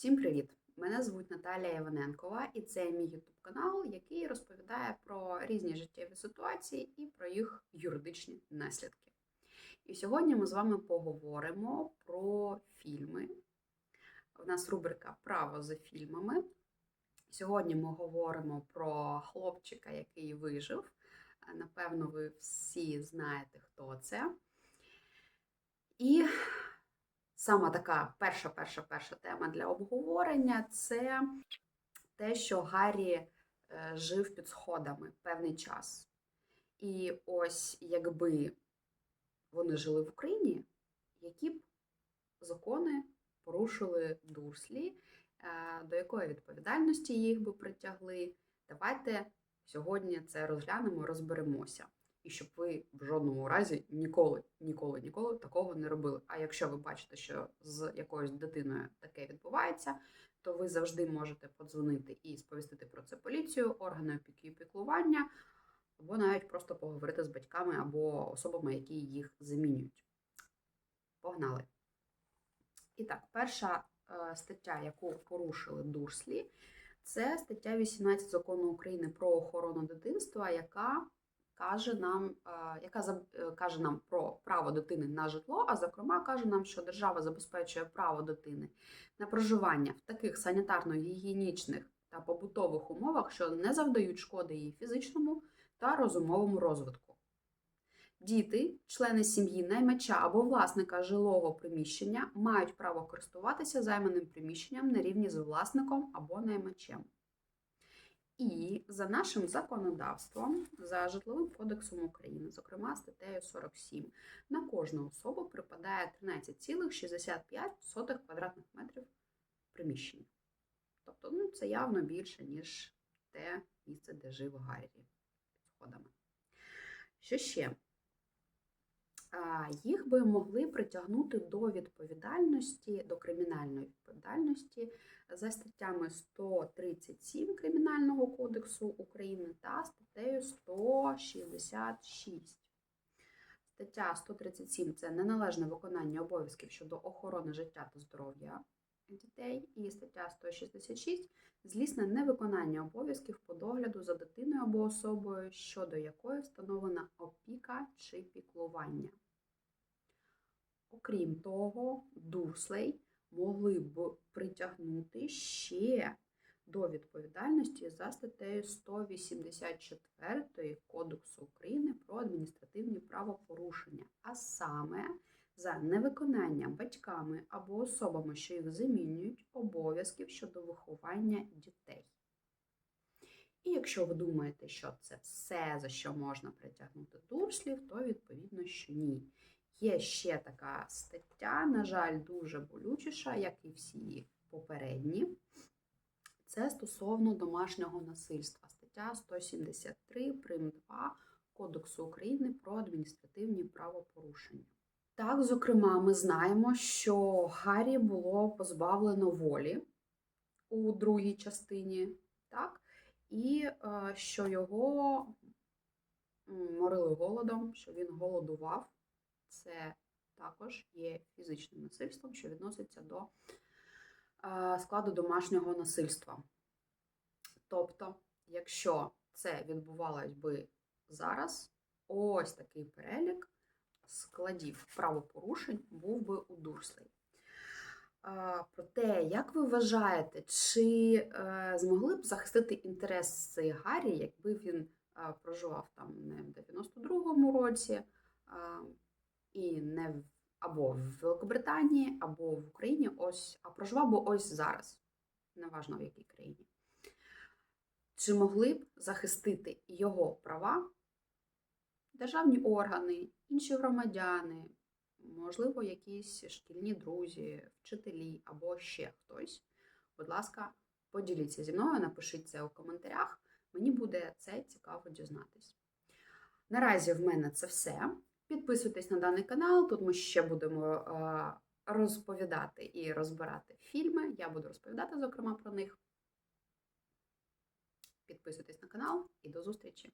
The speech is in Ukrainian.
Всім привіт! Мене звуть Наталія Іваненкова, і це мій ютуб канал, який розповідає про різні життєві ситуації і про їх юридичні наслідки. І сьогодні ми з вами поговоримо про фільми. У нас рубрика Право за фільмами. Сьогодні ми говоримо про хлопчика, який вижив. Напевно, ви всі знаєте, хто це. І сама така перша, перша, перша тема для обговорення це те, що Гаррі е, жив під сходами певний час. І ось якби вони жили в Україні, які б закони порушили Дурслі, е, до якої відповідальності їх би притягли. Давайте сьогодні це розглянемо, розберемося. І щоб ви в жодному разі ніколи, ніколи, ніколи такого не робили. А якщо ви бачите, що з якоюсь дитиною таке відбувається, то ви завжди можете подзвонити і сповістити про це поліцію, органи опіки і піклування, або навіть просто поговорити з батьками або особами, які їх замінюють. Погнали! І так, перша е, стаття, яку порушили Дурслі, це стаття 18 закону України про охорону дитинства, яка каже нам, е, яка е, каже нам про право дитини на житло, а зокрема каже нам, що держава забезпечує право дитини на проживання в таких санітарно-гігієнічних та побутових умовах, що не завдають шкоди її фізичному та розумовому розвитку. Діти, члени сім'ї, наймача або власника жилого приміщення мають право користуватися займаним приміщенням на рівні з власником або наймачем. І за нашим законодавством, за житловим кодексом України, зокрема статтею 47, на кожну особу припадає 13,65 квадратних метрів приміщення. Тобто, ну, це явно більше, ніж те місце, де жив Гаррі під сходами. Що ще? Їх би могли притягнути до відповідальності, до кримінальної відповідальності за статтями 137 Кримінального кодексу України та статтею 166. Стаття 137 це неналежне виконання обов'язків щодо охорони життя та здоров'я дітей, і стаття 166 злісне невиконання обов'язків по догляду за дитиною або особою, щодо якої встановлена опіка чи піклування. Окрім того, Дурслей могли б притягнути ще до відповідальності за статтею 184 Кодексу України про адміністративні правопорушення, а саме за невиконання батьками або особами, що їх замінюють, обов'язків щодо виховання дітей. І якщо ви думаєте, що це все, за що можна притягнути дурслів, то відповідно, що ні. Є ще така стаття, на жаль, дуже болючіша, як і всі попередні. Це стосовно домашнього насильства. Стаття 173 прим. 2 Кодексу України про адміністративні правопорушення. Так, зокрема, ми знаємо, що Гаррі було позбавлено волі у другій частині, так, і е, що його морили голодом, що він голодував. Це також є фізичним насильством, що відноситься до е, складу домашнього насильства. Тобто, якщо це відбувалось би зараз, ось такий перелік складів правопорушень був би у Дурслей. Е, Проте, як ви вважаєте, чи е, змогли б захистити інтереси Гаррі, якби він проживав там не в 92-му році, і не в або в Великобританії, або в Україні, ось, а проживав би ось зараз, неважно в якій країні. Чи могли б захистити його права державні органи, інші громадяни, можливо, якісь шкільні друзі, вчителі або ще хтось? Будь ласка, поділіться зі мною, напишіть це у коментарях. Мені буде це цікаво дізнатись. Наразі в мене це все. Підписуйтесь на даний канал, тут ми ще будемо е, розповідати і розбирати фільми. Я буду розповідати, зокрема, про них. Підписуйтесь на канал і до зустрічі!